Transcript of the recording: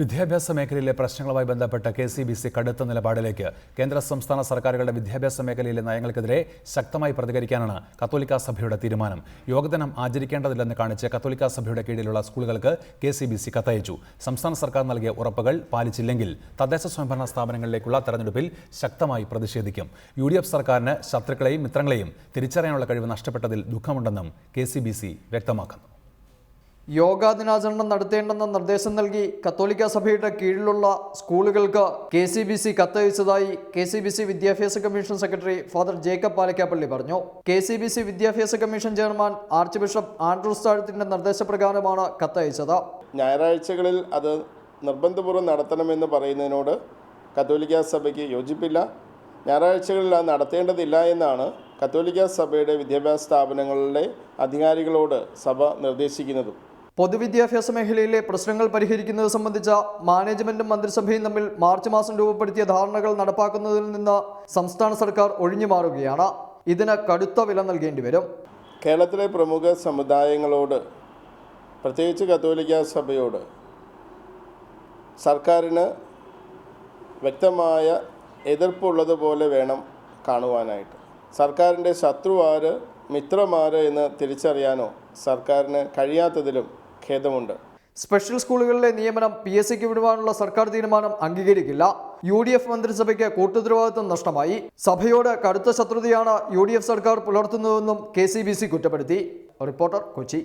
വിദ്യാഭ്യാസ മേഖലയിലെ പ്രശ്നങ്ങളുമായി ബന്ധപ്പെട്ട കെ സി ബി സി കടുത്ത നിലപാടിലേക്ക് കേന്ദ്ര സംസ്ഥാന സർക്കാരുകളുടെ വിദ്യാഭ്യാസ മേഖലയിലെ നയങ്ങൾക്കെതിരെ ശക്തമായി പ്രതികരിക്കാനാണ് കത്തോലിക്ക സഭയുടെ തീരുമാനം. യോഗദിനം ആചരിക്കേണ്ടതില്ലെന്ന് കാണിച്ച് കത്തോലിക്ക സഭയുടെ കീഴിലുള്ള സ്കൂളുകൾക്ക് കെ സി ബി സി കത്തയച്ചു. സംസ്ഥാന സർക്കാർ നൽകിയ ഉറപ്പുകൾ പാലിച്ചില്ലെങ്കിൽ തദ്ദേശ സ്വയംഭരണ സ്ഥാപനങ്ങളിലേക്കുള്ള തെരഞ്ഞെടുപ്പിൽ ശക്തമായി പ്രതിഷേധിക്കും. യു ഡി എഫ് സർക്കാരിന് ശത്രുക്കളെയും മിത്രങ്ങളെയും തിരിച്ചറിയാനുള്ള കഴിവ് നഷ്ടപ്പെട്ടതിൽ ദുഃഖമുണ്ടെന്നും കെ സി ബി സി വ്യക്തമാക്കുന്നു. യോഗാ ദിനാചരണം നടത്തേണ്ടെന്ന നിർദ്ദേശം നൽകി കത്തോലിക്ക സഭയുടെ കീഴിലുള്ള സ്കൂളുകൾക്ക് കെ സി ബി സി കത്തയച്ചതായി കെ സി ബി സി വിദ്യാഭ്യാസ commission secretary father Jacob Palakkappilly പറഞ്ഞു. കെ സി ബി സി വിദ്യാഭ്യാസ commission chairman archbishop Andrews താഴത്തിന്റെ നിർദ്ദേശപ്രകാരമാണ് കത്തയച്ചത്. ഞായറാഴ്ചകളിൽ അത് നിർബന്ധപൂർവം നടത്തണമെന്ന് പറയുന്നതിനോട് കത്തോലിക്ക സഭയ്ക്ക് യോജിപ്പില്ല. ഞായറാഴ്ചകളിൽ അത് നടത്തേണ്ടതില്ല എന്നാണ് കത്തോലിക്ക സഭയുടെ വിദ്യാഭ്യാസ സ്ഥാപനങ്ങളുടെ അധികാരികളോട് സഭ നിർദ്ദേശിക്കുന്നതും. പൊതുവിദ്യാഭ്യാസ മേഖലയിലെ പ്രശ്നങ്ങൾ പരിഹരിക്കുന്നത് സംബന്ധിച്ച മാനേജ്മെന്റും മന്ത്രിസഭയും തമ്മിൽ മാർച്ച് മാസം രൂപപ്പെടുത്തിയ ധാരണകൾ നടപ്പാക്കുന്നതിൽ നിന്ന് സംസ്ഥാന സർക്കാർ ഒഴിഞ്ഞു മാറുകയാണ്. ഇതിന് കടുത്ത വില നൽകേണ്ടി വരും. കേരളത്തിലെ പ്രമുഖ സമുദായങ്ങളോട് പ്രത്യേകിച്ച് കത്തോലിക്ക സഭയോട് സർക്കാരിന് വ്യക്തമായ എതിർപ്പുള്ളതുപോലെ വേണം കാണുവാനായിട്ട്. സർക്കാരിന്റെ ശത്രുവാര് മിത്രമാര് എന്ന് തിരിച്ചറിയാനോ സർക്കാരിന് കഴിയാത്തതിലും ഖേദമുണ്ട്. സ്പെഷ്യൽ സ്കൂളുകളിലെ നിയമനം പി എസ് സിക്ക് വിടുവാനുള്ള സർക്കാർ തീരുമാനം അംഗീകരിക്കില്ല. യു ഡി എഫ് മന്ത്രിസഭയ്ക്ക് കൂട്ടുത്തരവാദിത്വം നഷ്ടമായി. സഭയോട് കടുത്ത ശത്രുതയാണ് യു ഡി എഫ് സർക്കാർ പുലർത്തുന്നതെന്നും കെ സി ബി സി കുറ്റപ്പെടുത്തി. റിപ്പോർട്ടർ കൊച്ചി.